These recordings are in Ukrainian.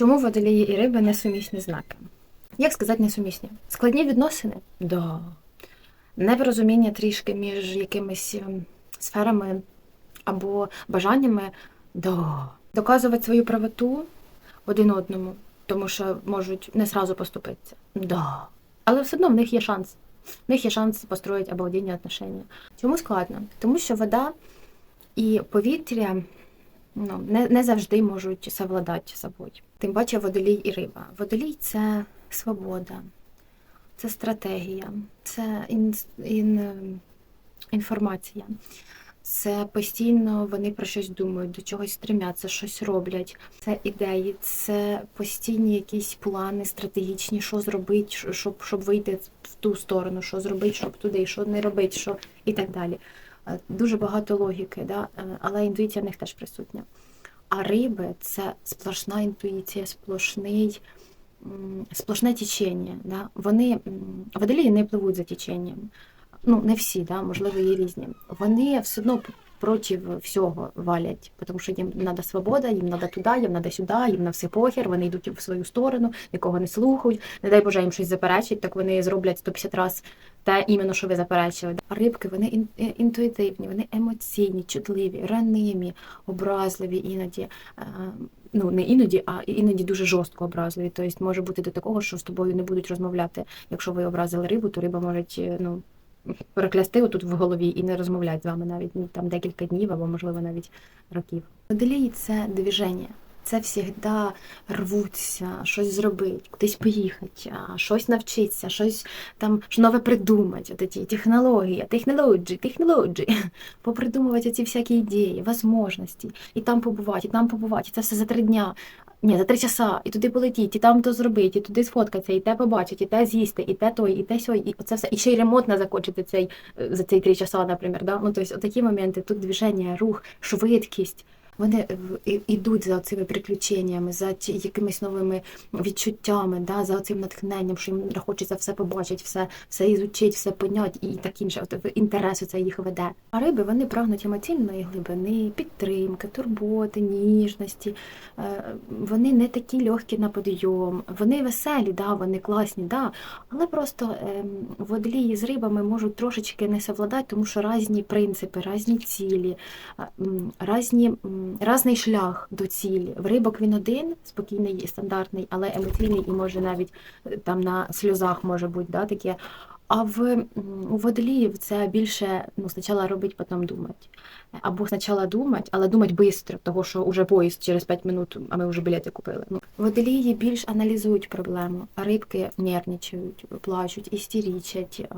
Чому водолії і риби несумісні знаки? Як сказати несумісні? Складні відносини? Да. Непорозуміння трішки між якимись ем, сферами або бажаннями? Да. Доказувати свою правоту один одному, тому що можуть не сразу поступитися. Да. Але все одно в них є шанс. В них є шанс построїти обалденні отношення. Чому складно? Тому що вода і повітря ну, не, не завжди можуть совладати собою. Тим паче водолій і риба. Водолій це свобода, це стратегія, це ін, ін, інформація. Це постійно вони про щось думають, до чогось стремляться, щось роблять. Це ідеї, це постійні якісь плани стратегічні, що зробити, щоб щоб вийти в ту сторону, що зробити, щоб туди, що не робити, що і так далі. Е, Дуже багато логіки, да? Е, але інтуїція в них теж присутня. А риби це сплошна інтуїція, сплошний, сплошне течення. Да? Вони водолії не пливуть за теченням. Ну, не всі, да? можливо, є різні. Вони все одно проти всього валять, тому що їм треба свобода, їм треба туди, їм треба сюди, їм на все похер, вони йдуть в свою сторону, нікого не слухають. Не дай Боже їм щось заперечить, так вони зроблять 150 разів те іменно, що ви заперечили. А рибки вони е, інтуїтивні, вони емоційні, чутливі, ранимі, образливі іноді. Е, Ну, не іноді, а іноді дуже жорстко образливі. Тобто може бути до такого, що з тобою не будуть розмовляти. Якщо ви образили рибу, то риба може ну, переклясти отут в голові і не розмовляти з вами навіть ну, там декілька днів або, можливо, навіть років. Водолії це движення. Це завжди рвуться, щось зробити, кудись поїхати, щось навчитися, щось там ж нове придумати. От ці технології, технології, технології. Попридумувати ці всякі ідеї, можливості, і там побувати, і там побувати. І це все за три дня. Ні, за три часа, і туди полетіть, і там то зробити, і туди сфоткатися, і те побачити, і те з'їсти, і те той, і те сьой, і оце все. І ще й ремонт не закончити цей е, за ці три часа, наприклад. Да? Ну, тобто, такі моменти, тут движення, рух, швидкість. Вони йдуть за цими приключеннями, за якимись новими відчуттями, да, за цим натхненням, що їм хочеться все побачити, все, все ізучити, все поняти і так інше. От в- інтерес це їх веде. А риби вони прагнуть емоційної глибини, підтримки, турботи, ніжності. Е, Вони не такі легкі на подйом, вони веселі, да, вони класні, да, але просто ем, з рибами можуть трошечки не совладати, тому що різні принципи, різні цілі, а, різні, м, різний шлях до цілі. В рибок він один, спокійний і стандартний, але емоційний і може навіть е, там на сльозах може бути да, таке. А в у водоліїв це більше ну, спочатку робити, потім думати. Або спочатку думати, але думати швидко, тому що вже поїзд через 5 минут, а ми вже білети купили. Ну, водолії більш аналізують проблему, а рибки нервничають, плачуть, істерічать,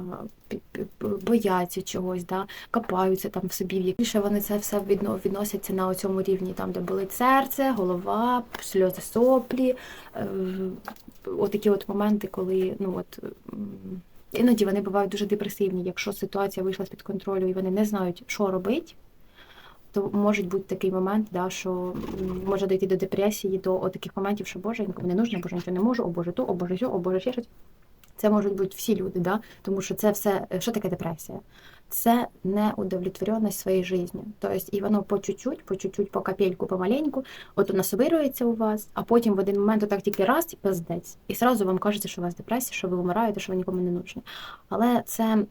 бояться чогось, да, копаються там в собі. Більше вони це все відносяться на цьому рівні, там, де болить серце, голова, сльози соплі. Е, Отакі от моменти, коли ну от. Іноді вони бувають дуже депресивні, якщо ситуація вийшла з-під контролю і вони не знають, що робити, то може бути такий момент, да, що може дійти до депресії, до таких моментів, що Боже, нікому не нужно, Боже, нічого не можу, о Боже, то, о Боже, сьо, о Боже, ще щось. Це можуть бути всі люди, да? тому що це все, що таке депресія? Це неудовлетворенность своєї житті. Тобто, і воно по чуть-чуть, по чуть-чуть, по капельку, помаленьку, от воно собирується у вас, а потім в один момент отак тільки раз і пиздець. І сразу вам кажеться, що у вас депресія, що ви вмираєте, що ви нікому не нужні. Але це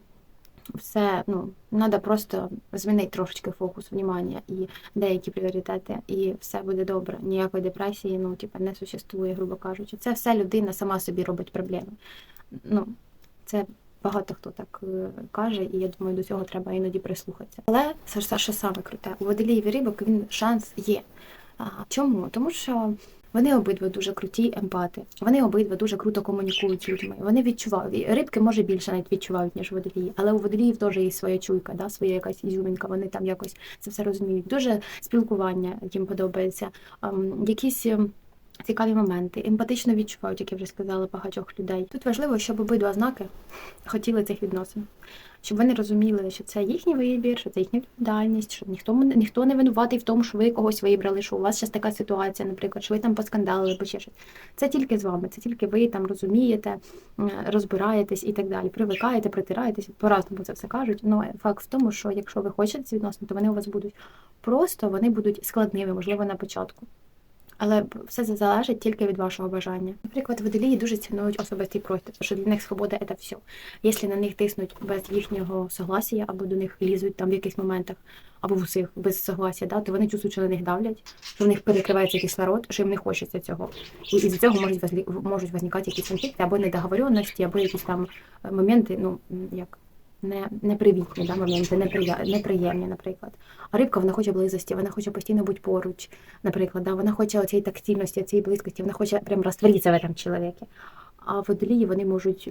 все, ну, треба просто змінити трошечки фокус внимання і деякі пріоритети, і все буде добре. Ніякої депресії, ну, типу, не существує, грубо кажучи. Це все людина сама собі робить проблеми. Ну, це багато хто так е, каже, і я думаю, до цього треба іноді прислухатися. Але це що саме круте. У водоліїв і рибок він шанс є. А, чому? Тому що вони обидва дуже круті емпати. Вони обидва дуже круто комунікують з людьми. Вони відчувають. Рибки може більше навіть відчувають, ніж водолії, але у водоліїв теж є своя чуйка, да, своя якась ізюмінка. Вони там якось це все розуміють. Дуже спілкування їм подобається. Ем, якісь. Цікаві моменти, емпатично відчувають, як я вже сказала, багатьох людей. Тут важливо, щоб обидва знаки хотіли цих відносин, щоб вони розуміли, що це їхній вибір, що це їхня відповідальність, що ніхто ніхто не винуватий в тому, що ви когось вибрали, що у вас зараз така ситуація, наприклад, що ви там поскандалили, або ще щось. Це тільки з вами, це тільки ви там розумієте, розбираєтесь і так далі. Привикаєте, притираєтесь, по-разному це все кажуть. Ну факт в тому, що якщо ви хочете ці відносини, то вони у вас будуть просто вони будуть складними, можливо, на початку. Але все це залежить тільки від вашого бажання. Наприклад, водолії дуже цінують особистий простір, що для них свобода це все. Якщо на них тиснуть без їхнього согласія, або до них лізуть там в якихось моментах, або в усіх без согласія, да, то вони чувствують, що на них давлять, що в них перекривається кислород, що їм не хочеться цього. І із цього можуть можуть возникати якісь конфлікти або недоговоренності, або якісь там моменти, ну як. Не, непривітні да, моменти, неприя... неприємні, наприклад. А рибка вона хоче близості, вона хоче постійно бути поруч, наприклад, да, вона хоче цієї тактильності, цієї близькості, вона хоче прям розтворитися в цьому чоловіку. А водолії вони можуть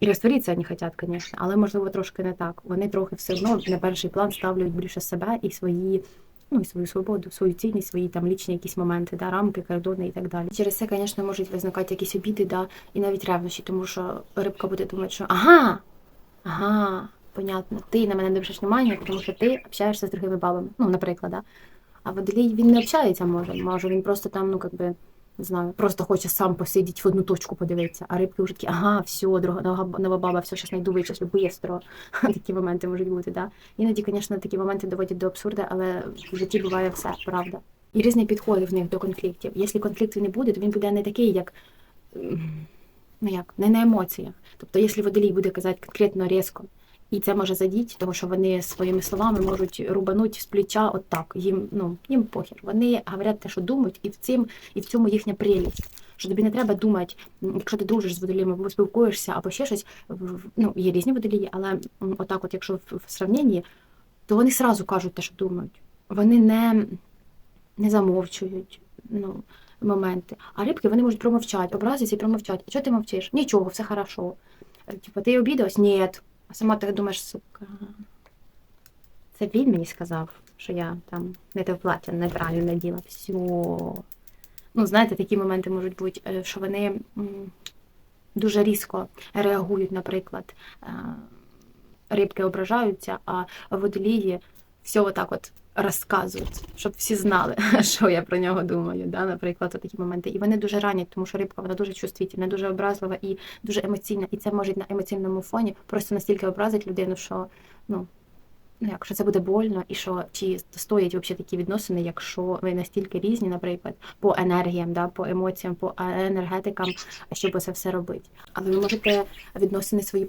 і розтворитися вони хочуть, звісно, але можливо трошки не так. Вони трохи все одно на перший план ставлять більше себе і свої. Ну, і свою свободу, свою цінність, свої там лічні якісь моменти, да, рамки, кордони і так далі. Через це, звісно, можуть виникати якісь обіди, да, і навіть ревнощі, тому що рибка буде думати, що ага, ага, понятно, ти на мене не обращаєш внимання, тому що ти общаєшся з другими бабами. Ну, наприклад, да. А водолій він не общається, може. Може, він просто там, ну, как би, не знаю, просто хоче сам посидіти в одну точку подивитися. А рибки вже такі, ага, все, друга нова, нова баба, все, зараз знайду вичас, бистро. Такі моменти можуть бути, да. Іноді, звісно, такі моменти доводять до абсурду, але в житті буває все, правда. І різні підходи в них до конфліктів. Якщо конфлікту не буде, то він буде не такий, як. Ну як, не на емоціях. Тобто, якщо водолій буде казати конкретно різко, і це може задіти, тому що вони своїми словами можуть рубануть з плеча от так. Їм, ну, їм похер. Вони говорять те, що думають, і в цим, і в цьому їхня прелість. Що тобі не треба думати, якщо ти дружиш з водоліями, або спілкуєшся, або ще щось. Ну, є різні водолії, але отак, от, якщо в сравненні, то вони сразу кажуть те, що думають. Вони не, не замовчують. Ну, моменти. А рибки вони можуть промовчати, образитися і промовчати. Чого ти мовчиш? Нічого, все хорошо. Е, Типа, ти обідалась? Ні. А сама ти думаєш, сука. Це він мені сказав, що я там не те плаття неправильно наділа. Все. Ну, знаєте, такі моменти можуть бути, е, що вони дуже різко реагують, наприклад. Е, Рибки ображаються, а водолії все отак от розказують, щоб всі знали, що я про нього думаю. Да? Наприклад, такі моменти. І вони дуже ранять, тому що рибка вона дуже чувствительна, дуже образлива і дуже емоційна. І це може на емоційному фоні просто настільки образить людину, що ну. Ну, якщо це буде больно, і що чи стоять взагалі такі відносини, якщо ви настільки різні, наприклад, по енергіям, да, по емоціям, по енергетикам, щоб це все робити. Але ви можете відносини свої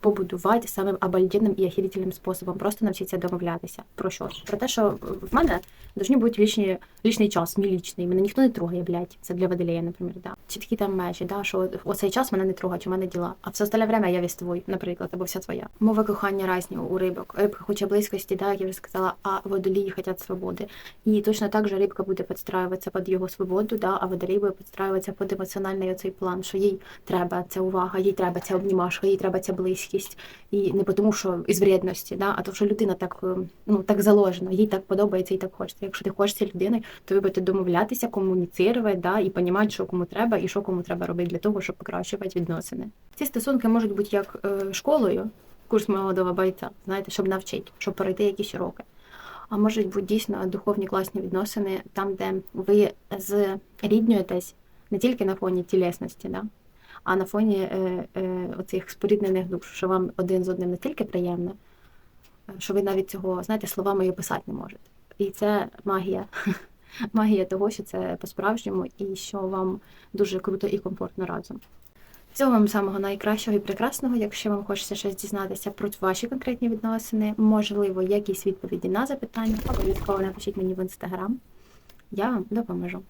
побудувати самим обалденним і охерительним способом. Просто навчитися домовлятися. Про що? Про те, що в мене должні бути лічні, лічний час, мій лічний. Мене ніхто не трогає, блядь. Це для водолея, наприклад. Да. Чіткі там межі, да, що оцей час мене не трогають, у мене діла. А все остальне время я весь твой, наприклад, або вся твоя. Мова кохання різні у рибок. Хоче близькості, да, як я вже сказала, а водолії хочуть свободи. І точно так же рибка буде підстраюватися під його свободу, да, а водолій буде підстраюватися під емоціональний оцей план, що їй треба ця увага, їй треба ця обнімашка, їй треба ця близькість. І не тому, що із вредності, да, а то, що людина так, е, ну, так заложена, їй так подобається і так хочеться. Якщо ти хочеш цією людиною, то ви будете домовлятися, комуніцирувати, да, і розуміти, що кому треба, і що кому треба робити для того, щоб покращувати відносини. Ці стосунки можуть бути як е, школою, курс молодого бойця, знаєте, щоб навчити, щоб пройти якісь уроки. А можуть бути дійсно духовні класні відносини, там, де ви зріднюєтесь не тільки на фоні тілесності, да? а на фоні е, е, оцих споріднених душ, що вам один з одним настільки приємно, е, що ви навіть цього, знаєте, словами і описати не можете. І це магія. Магія того, що це по-справжньому і що вам дуже круто і комфортно разом. Всього вам самого найкращого і прекрасного. Якщо вам хочеться щось дізнатися про ваші конкретні відносини, можливо, якісь відповіді на запитання, обов'язково напишіть мені в інстаграм. Я вам допоможу.